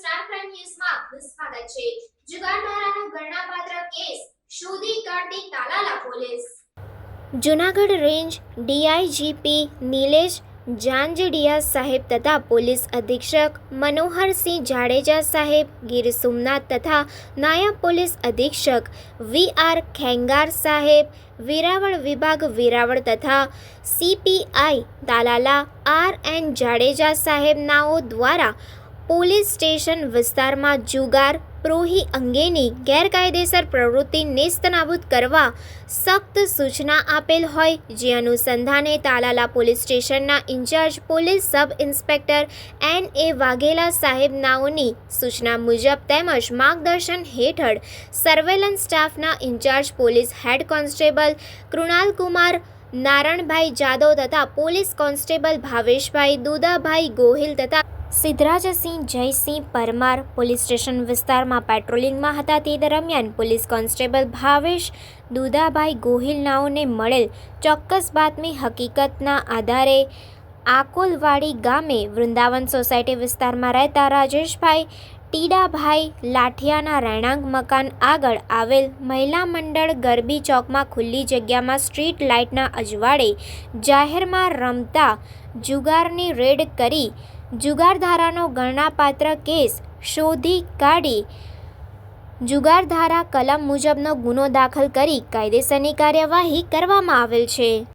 Star prime ન્યૂઝમાં આપનું સ્વાગત છે. જુગારધારાનો ગણનાપાત્ર કેસ શોધી કાઢતી Talala police. Junagadh range DIGP Nilesh Janjadiya સાહેબ તથા પોલીસ અધિક્ષક મનોહરસિંહ જાડેજા સાહેબ, ગીર સોમનાથ તથા નાયબ પોલીસ અધિક્ષક વી આર ખેંગાર સાહેબ, વેરાવળ વિભાગ વેરાવળ તથા CPI Talala R N Jadeja સાહેબ નાઓ દ્વારા પોલીસ સ્ટેશન વિસ્તારમાં જુગાર પ્રોહી અંગેની ગેરકાયદેસર પ્રવૃત્તિ નેસ્તનાબૂદ કરવા સખ્ત સૂચના આપેલ હોય, જે અનુસંધાને તાલાલા પોલીસ સ્ટેશનના incharge police sub inspector N A Vaghela સાહેબ નાઓની સૂચના મુજબ તેમજ માર્ગદર્શન હેઠળ સર્વેલન્સ સ્ટાફના incharge police head constable Krunal Kumar, Naranbhai Jadav તથા પોલીસ કોન્સ્ટેબલ ભાવેશભાઈ દુદાભાઈ ગોહિલ તથા સિદ્ધરાજસિંહ, જયસિંહ પરમાર પોલીસ સ્ટેશન વિસ્તારમાં પેટ્રોલિંગમાં હતા. તે દરમિયાન પોલીસ કોન્સ્ટેબલ ભાવેશ દુદાભાઈ ગોહિલ નાઓને મળેલ ચોક્કસ બાતમી હકીકતના આધારે આકોલવાડી ગામે વૃંદાવન સોસાયટી વિસ્તારમાં રહેતા રાજેશભાઈ ટીડાભાઈ લાઠિયાના રહેણાંક મકાન આગળ આવેલ મહિલા મંડળ ગરબી ચોકમાં ખુલ્લી જગ્યામાં સ્ટ્રીટ લાઇટના અજવાળે જાહેરમાં રમતા જુગારની રેડ કરી જુગારધારાનો ગણનાપાત્ર કેસ શોધી કાઢી. જુગારધારા કલમ મુજબનો ગુનો દાખલ કરી કાયદેસરની કાર્યવાહી કરવામાં આવેલ છે.